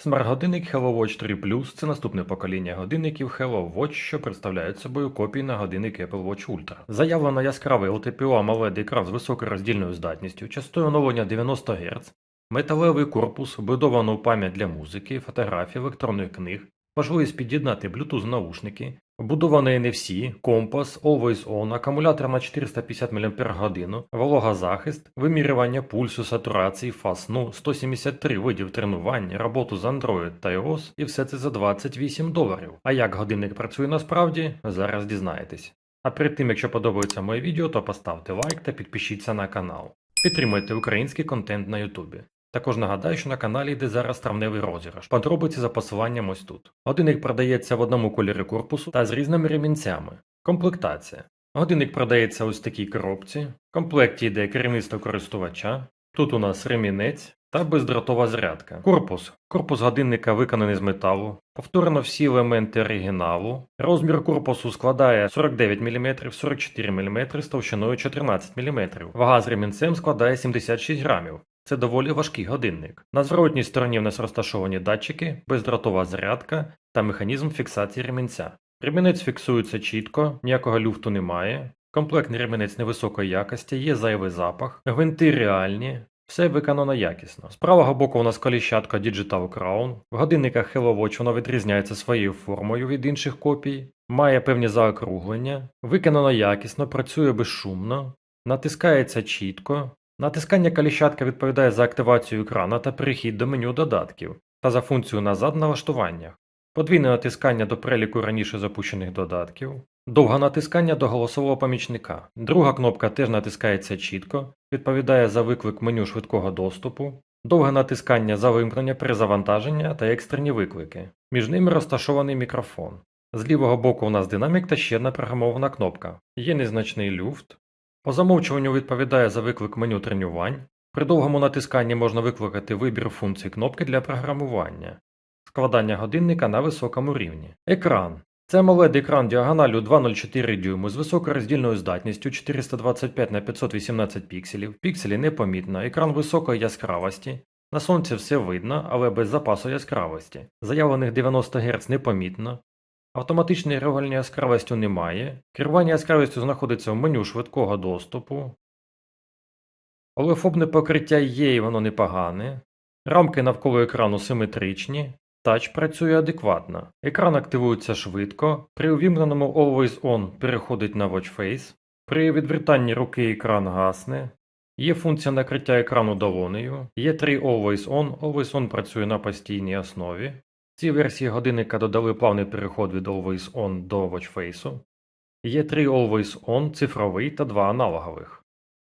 Смарт-годинник HelloWatch 3 Plus – це наступне покоління годинників HelloWatch, що представляють собою копії на годинник Apple Watch Ultra. Заявлено яскравий LTPO AMOLED екран з високою роздільною здатністю, частотою оновлення 90 Гц, металевий корпус, вбудовану пам'ять для музики, фотографій, електронних книг, можливість під'єднати Bluetooth наушники, вбудований NFC, компас, Always On, акумулятор на 450 мАч, вологозахист, вимірювання пульсу, сатурації, фаз сну, 173 видів тренувань, роботу з Android та iOS і все це за 28 доларів. А як годинник працює насправді, зараз дізнаєтесь. А перед тим, якщо подобається моє відео, то поставте лайк та підпишіться на канал. Підтримуйте український контент на Ютубі. Також нагадаю, що на каналі йде зараз травневий розіграш. Подробиці за посиланням ось тут. Годинник продається в одному кольорі корпусу та з різними ремінцями. Комплектація. Годинник продається ось в такій коробці. В комплекті йде керівництво користувача. Тут у нас ремінець та бездротова зарядка. Корпус. Корпус годинника виконаний з металу. Повторено всі елементи оригіналу. Розмір корпусу складає 49 мм, 44 мм з товщиною 14 мм. Вага з ремінцем складає 76 грамів. Це доволі важкий годинник. На зворотній стороні в нас розташовані датчики, бездротова зарядка та механізм фіксації ремінця. Ремінець фіксується чітко, ніякого люфту немає. Комплектний ремінець невисокої якості, є зайвий запах, гвинти реальні, все виконано якісно. З правого боку у нас коліщатка Digital Crown. В годинниках Hello Watch воно відрізняється своєю формою від інших копій, має певні заокруглення, виконано якісно, працює безшумно, натискається чітко. Натискання коліщатка відповідає за активацію екрана та перехід до меню додатків та за функцію назад в налаштуваннях. Подвійне натискання до переліку раніше запущених додатків, довге натискання до голосового помічника. Друга кнопка теж натискається чітко, відповідає за виклик меню швидкого доступу, довге натискання за вимкнення перезавантаження та екстрені виклики. Між ними розташований мікрофон. З лівого боку у нас динамік та ще одна програмована кнопка. Є незначний люфт. По замовчуванню відповідає за виклик меню тренувань. При довгому натисканні можна викликати вибір функцій кнопки для програмування складання годинника на високому рівні. Екран. Це amoled екран діагоналю 2,04 дюйму з високою роздільною здатністю 425 на 518 пікселів. Пікселі непомітно, екран високої яскравості. На сонці все видно, але без запасу яскравості. Заявлених 90 Гц непомітно. Автоматичної регулювання яскравістю немає. Керування яскравістю знаходиться в меню швидкого доступу. Олефобне покриття є і воно непогане. Рамки навколо екрану симетричні. Тач працює адекватно. Екран активується швидко. При увімкненому Always On переходить на Watch Face. При відвертанні руки екран гасне. Є функція накриття екрану долонею. Є три Always On. Always On працює на постійній основі. В цій версії годинника додали плавний переход від Always On до Watch Face. Є три Always On, цифровий та два аналогових.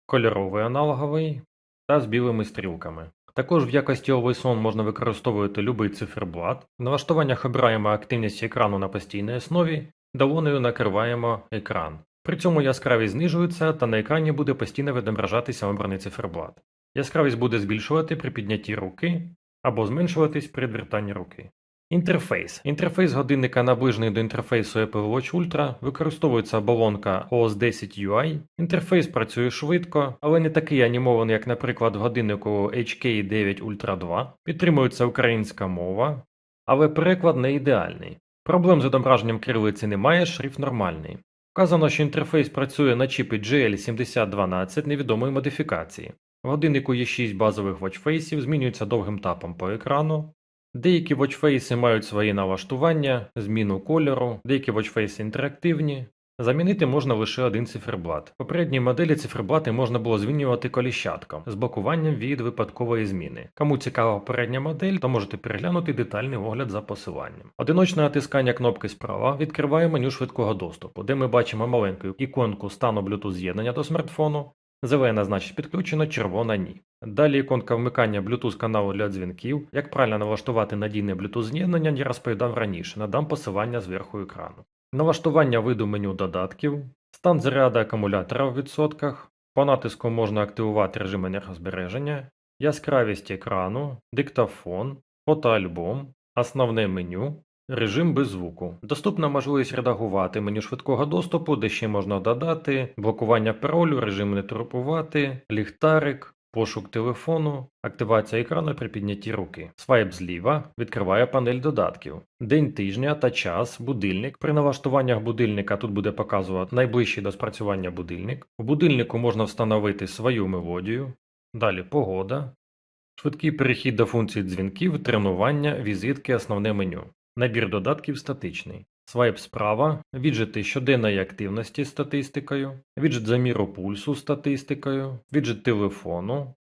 Кольоровий аналоговий та з білими стрілками. Також в якості Always On можна використовувати любий циферблат. В налаштуваннях обираємо активність екрану на постійній основі, долонею накриваємо екран. При цьому яскравість знижується та на екрані буде постійно відображатися обраний циферблат. Яскравість буде збільшувати при піднятті руки або зменшуватись при відвертанні руки. Інтерфейс. Інтерфейс годинника наближений до інтерфейсу Apple Watch Ultra, використовується оболонка OS 10 UI. Інтерфейс працює швидко, але не такий анімований, як, наприклад, годиннику HK9 Ultra 2. Підтримується українська мова, але переклад не ідеальний. Проблем з відображенням кирилиці немає, шрифт нормальний. Вказано, що інтерфейс працює на чіпі GL7012 невідомої модифікації. В годиннику є 6 базових watchfaceів, змінюються довгим тапом по екрану. Деякі watchface мають свої налаштування, зміну кольору, деякі watchface інтерактивні. Замінити можна лише один циферблат. В попередній моделі циферблати можна було змінювати коліщатком з блокуванням від випадкової зміни. Кому цікава попередня модель, то можете переглянути детальний огляд за посиланням. Одиночне натискання кнопки справа відкриває меню швидкого доступу, де ми бачимо маленьку іконку стану Bluetooth з'єднання до смартфону. Зелена значить підключено, червона ні. Далі іконка вмикання Bluetooth каналу для дзвінків. Як правильно налаштувати надійне Bluetooth з'єднання, я розповідав раніше, надам посилання зверху екрану. Налаштування виду меню додатків, стан заряду акумулятора в відсотках, по натиску можна активувати режим енергозбереження, яскравість екрану, диктофон, фотоальбом, основне меню, режим без звуку. Доступна можливість редагувати меню швидкого доступу, де ще можна додати блокування паролю, режим не турбувати, ліхтарик, Пошук телефону, активація екрану при піднятті руки. Свайп зліва відкриває панель додатків. День тижня та час, будильник. При налаштуваннях будильника тут буде показувати найближчий до спрацювання будильник. В будильнику можна встановити свою мелодію. Далі погода. Швидкий перехід до функцій дзвінків, тренування, візитки, основне меню. Набір додатків статичний. Свайп справа, віджити щоденної активності статистикою, віджит заміру пульсу статистикою, віджит телефону,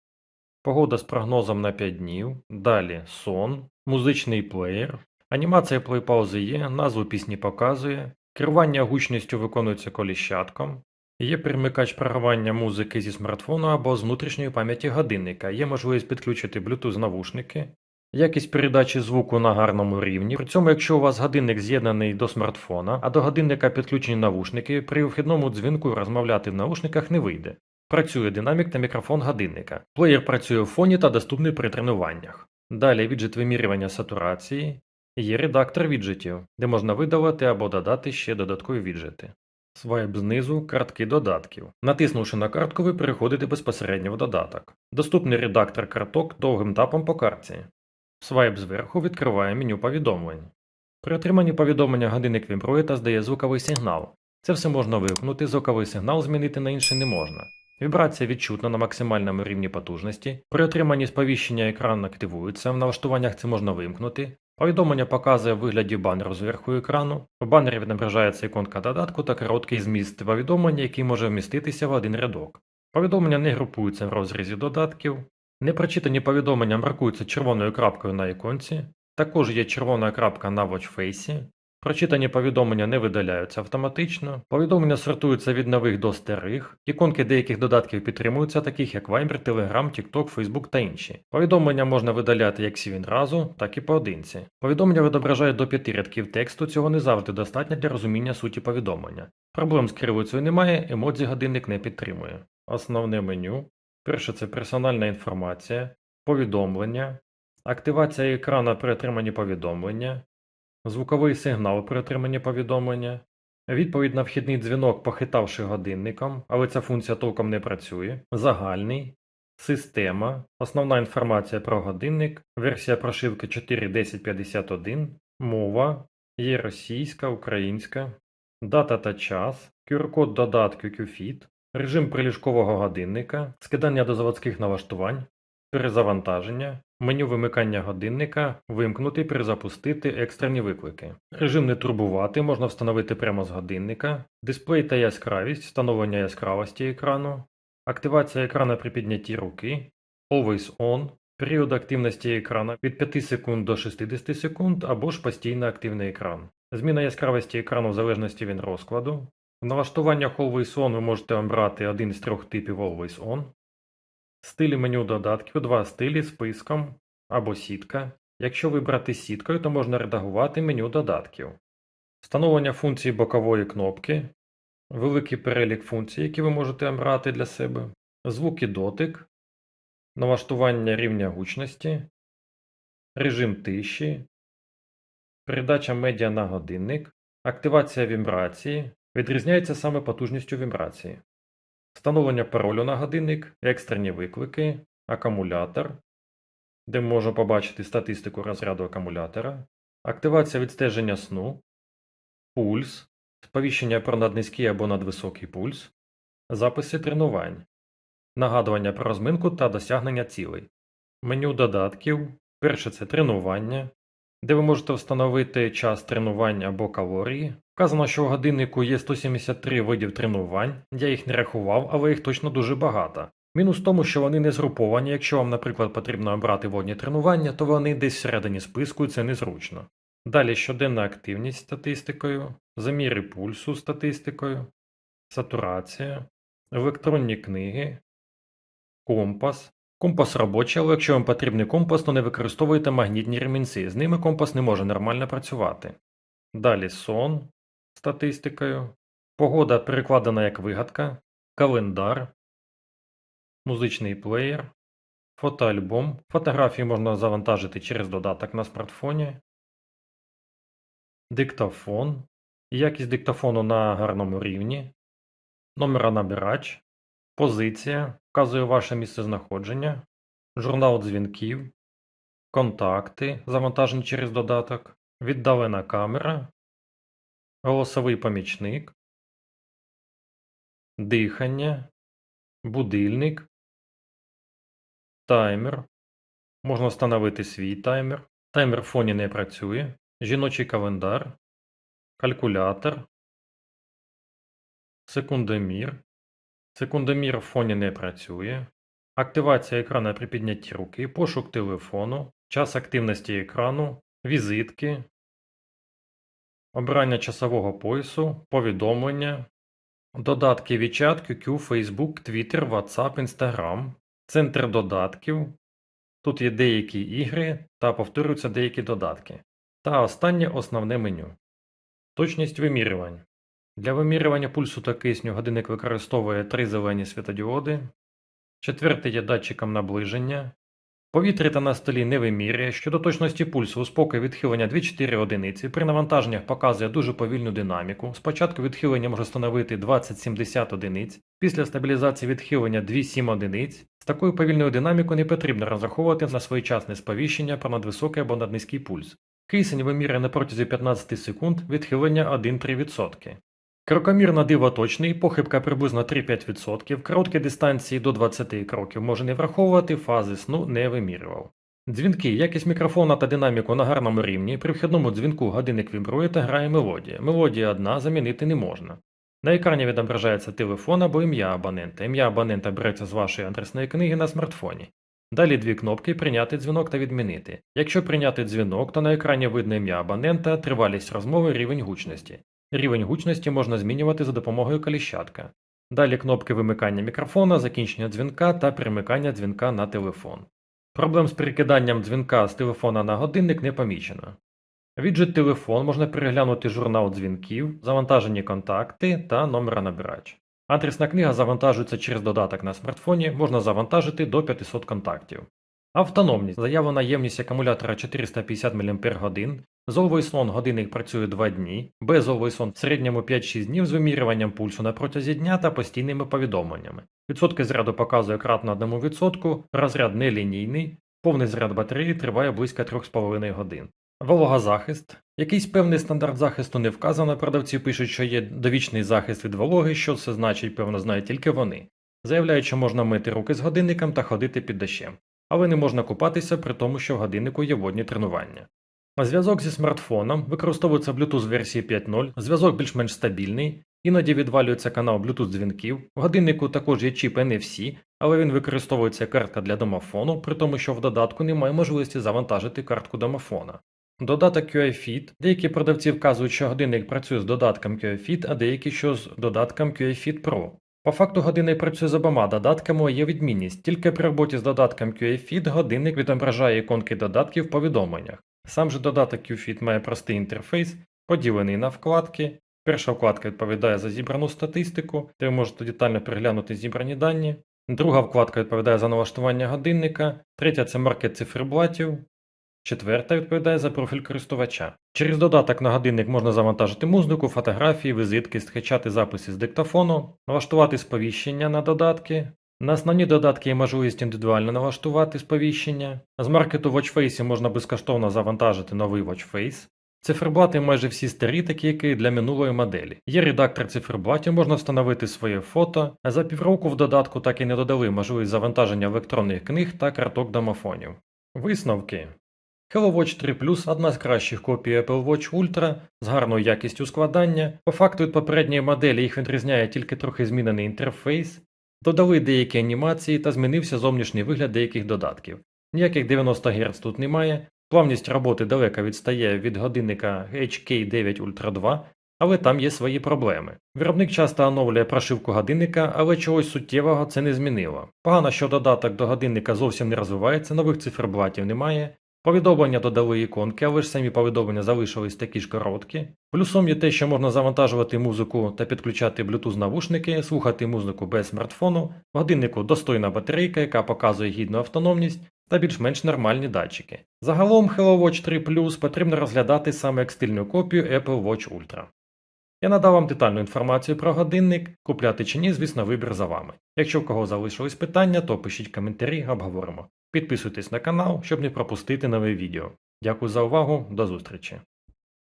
погода з прогнозом на 5 днів, далі сон, музичний плеєр, анімація плей-паузи є, назву пісні показує, керування гучністю виконується коліщатком, є перемикач програвання музики зі смартфону або з внутрішньої пам'яті годинника, є можливість підключити Bluetooth навушники, Якість передачі звуку на гарному рівні. При цьому, якщо у вас годинник з'єднаний до смартфона, а до годинника підключені навушники, при вхідному дзвінку розмовляти в наушниках не вийде. Працює динамік та мікрофон годинника. Плеєр працює в фоні та доступний при тренуваннях. Далі віджит вимірювання сатурації. Є редактор віджитів, де можна видалити або додати ще додаткові віджити. Свайп знизу картки додатків. Натиснувши на картку, ви переходите безпосередньо в додаток. Доступний редактор карток довгим тапом по картці. Свайп зверху відкриває меню повідомлень. При отриманні повідомлення годинник вібрує та здає звуковий сигнал. Це все можна вимкнути, звуковий сигнал змінити на інший не можна. Вібрація відчутна на максимальному рівні потужності. При отриманні сповіщення екран активується, в налаштуваннях це можна вимкнути. Повідомлення показує в вигляді банеру зверху екрану. В банері відображається іконка додатку та короткий зміст повідомлення, який може вміститися в один рядок. Повідомлення не групуються в розрізі додатків. Непрочитані повідомлення маркуються червоною крапкою на іконці, також є червона крапка на watchface. Прочитані повідомлення не видаляються автоматично, повідомлення сортуються від нових до старих, іконки деяких додатків підтримуються, таких як Viber, Telegram, TikTok, Facebook та інші. Повідомлення можна видаляти як всі відразу, так і поодинці. Повідомлення відображають до п'яти рядків тексту, цього не завжди достатньо для розуміння суті повідомлення. Проблем з кривицею немає, емодзі годинник не підтримує. Основне меню. Перше це персональна інформація, повідомлення, активація екрана при отриманні повідомлення, звуковий сигнал при отриманні повідомлення, відповідь на вхідний дзвінок, похитавши годинником, але ця функція толком не працює, загальний, система, основна інформація про годинник, версія прошивки 4.1051, мова, є російська, українська, дата та час, QR-код додатку QFIT, режим приліжкового годинника, скидання до заводських налаштувань, перезавантаження, меню вимикання годинника, вимкнути, перезапустити екстрені виклики. Режим не турбувати можна встановити прямо з годинника, дисплей та яскравість, встановлення яскравості екрану, активація екрана при піднятті руки, Always On, період активності екрана від 5 секунд до 60 секунд або ж постійно активний екран. Зміна яскравості екрану в залежності від розкладу. В налаштуваннях Always On ви можете обрати один з трьох типів Always On. Стилі меню додатків, два стилі списком або сітка. Якщо вибрати сіткою, то можна редагувати меню додатків. Встановлення функції бокової кнопки, великий перелік функцій, які ви можете обрати для себе, звуки дотик, налаштування рівня гучності, режим тиші, передача медіа на годинник, активація вібрації, відрізняється саме потужністю вібрації. Встановлення паролю на годинник, екстрені виклики, акумулятор, де можна побачити статистику розряду акумулятора, активація відстеження сну, пульс, сповіщення про наднизький або надвисокий пульс, записи тренувань, нагадування про розминку та досягнення цілей. Меню додатків. Перше це тренування, де ви можете встановити час тренувань або калорії. Вказано, що в годиннику є 173 видів тренувань, я їх не рахував, але їх точно дуже багато. Мінус в тому, що вони не згруповані, якщо вам, наприклад, потрібно обрати водні тренування, то вони десь всередині списку і це незручно. Далі щоденна активність статистикою, заміри пульсу статистикою, сатурація, електронні книги, компас. Компас робочий, але якщо вам потрібний компас, то не використовуйте магнітні ремінці, з ними компас не може нормально працювати. Далі сон статистикою, погода перекладена як вигадка, календар, музичний плеєр, фотоальбом. Фотографії можна завантажити через додаток на смартфоні, диктофон, якість диктофону на гарному рівні, номеронабирач, позиція, вказує ваше місцезнаходження, журнал дзвінків, контакти, завантажені через додаток, віддалена камера, голосовий помічник, дихання, будильник, таймер. Можна встановити свій таймер. Таймер в фоні не працює. Жіночий календар, калькулятор, секундомір. Секундомір в фоні не працює. Активація екрану при піднятті руки, пошук телефону, час активності екрану, візитки, обрання часового поясу, повідомлення, додатки WeChat, QQ, Facebook, Twitter, WhatsApp, Instagram, центр додатків. Тут є деякі ігри та повторюються деякі додатки. Та останнє основне меню. Точність вимірювань. Для вимірювання пульсу та кисню годинник використовує три зелені світодіоди. Четвертий є датчиком наближення. Повітря та на столі не вимірює. Щодо точності пульсу у спокій відхилення 2-4 одиниці. При навантаженнях показує дуже повільну динаміку. Спочатку відхилення може становити 20-70 одиниць, після стабілізації відхилення 2-7 одиниць. З такою повільною динамікою не потрібно розраховувати на своєчасне сповіщення про надвисокий або наднизький пульс. Кисень вимірює на протязі 15 секунд відхилення 1-3%. Крокомір на диво точний, похибка приблизно 3-5%, короткі дистанції до 20 кроків може не враховувати, фази сну не вимірював. Дзвінки, якість мікрофона та динаміку на гарному рівні, при вхідному дзвінку годинник вібрує та грає мелодія. Мелодія одна замінити не можна. На екрані відображається телефон або ім'я абонента. Ім'я абонента береться з вашої адресної книги на смартфоні. Далі дві кнопки Прийняти дзвінок та відмінити. Якщо прийняти дзвінок, то на екрані видно ім'я абонента, тривалість розмови, рівень гучності. Рівень гучності можна змінювати за допомогою коліщатка. Далі кнопки вимикання мікрофона, закінчення дзвінка та перемикання дзвінка на телефон. Проблем з перекиданням дзвінка з телефона на годинник не помічено. Віджит телефон можна переглянути журнал дзвінків, завантажені контакти та номеронабирач. Адресна книга завантажується через додаток на смартфоні, можна завантажити до 500 контактів. Автономність. Заявлена ємність акумулятора 450 мАч. З Always годинник працює 2 дні, без Always в середньому 5-6 днів з вимірюванням пульсу на протязі дня та постійними повідомленнями. Відсотки заряду показує кратно 1%, розряд нелінійний, повний заряд батареї триває близько 3,5 годин. Вологозахист. Якийсь певний стандарт захисту не вказано, продавці пишуть, що є довічний захист від вологи, що це значить, певно, знають тільки вони. Заявляють, що можна мити руки з годинником та ходити під дощем. Але не можна купатися при тому, що в годиннику є водні тренування. Зв'язок зі смартфоном використовується Bluetooth версії 5.0, зв'язок більш-менш стабільний, іноді відвалюється канал Bluetooth дзвінків. В годиннику також є чіп NFC, але він використовується як картка для домофону, при тому, що в додатку немає можливості завантажити картку домофона. Додаток QiFit. Деякі продавці вказують, що годинник працює з додатком QiFit, а деякі, що з додатком QiFit Pro. По факту годинник працює з обома додатками, є відмінність. Тільки при роботі з додатком QiFit годинник відображає іконки додатків в повідомленнях. Сам же додаток QFit має простий інтерфейс, поділений на вкладки. Перша вкладка відповідає за зібрану статистику, де ви можете детально переглянути зібрані дані. Друга вкладка відповідає за налаштування годинника, третя це маркет циферблатів, четверта відповідає за профіль користувача. Через додаток на годинник можна завантажити музику, фотографії, візитки, скачати записи з диктофону, налаштувати сповіщення на додатки. На основні додатки є можливість індивідуально налаштувати сповіщення. З маркету Watchface можна безкоштовно завантажити новий Watchface. Циферблати майже всі старі, такі як і для минулої моделі. Є редактор циферблатів, можна встановити своє фото, а за півроку в додатку так і не додали можливість завантаження електронних книг та карток домофонів. Висновки. Hello Watch 3 Plus одна з кращих копій Apple Watch Ultra з гарною якістю складання. По факту від попередньої моделі їх відрізняє тільки трохи змінений інтерфейс. Додали деякі анімації та змінився зовнішній вигляд деяких додатків. Ніяких 90 Гц тут немає, плавність роботи далеко відстає від годинника HK9 Ultra 2, але там є свої проблеми. Виробник часто оновлює прошивку годинника, але чогось суттєвого це не змінило. Погано, що додаток до годинника зовсім не розвивається, нових циферблатів немає. Повідомлення додали іконки, але ж самі повідомлення залишились такі ж короткі. Плюсом є те, що можна завантажувати музику та підключати Bluetooth навушники, слухати музику без смартфону, в годиннику достойна батарейка, яка показує гідну автономність, та більш-менш нормальні датчики. Загалом Hello Watch 3 Plus потрібно розглядати саме як стильну копію Apple Watch Ultra. Я надав вам детальну інформацію про годинник, купляти чи ні, звісно, вибір за вами. Якщо в кого залишились питання, то пишіть коментарі, обговоримо. Підписуйтесь на канал, щоб не пропустити нове відео. Дякую за увагу, до зустрічі!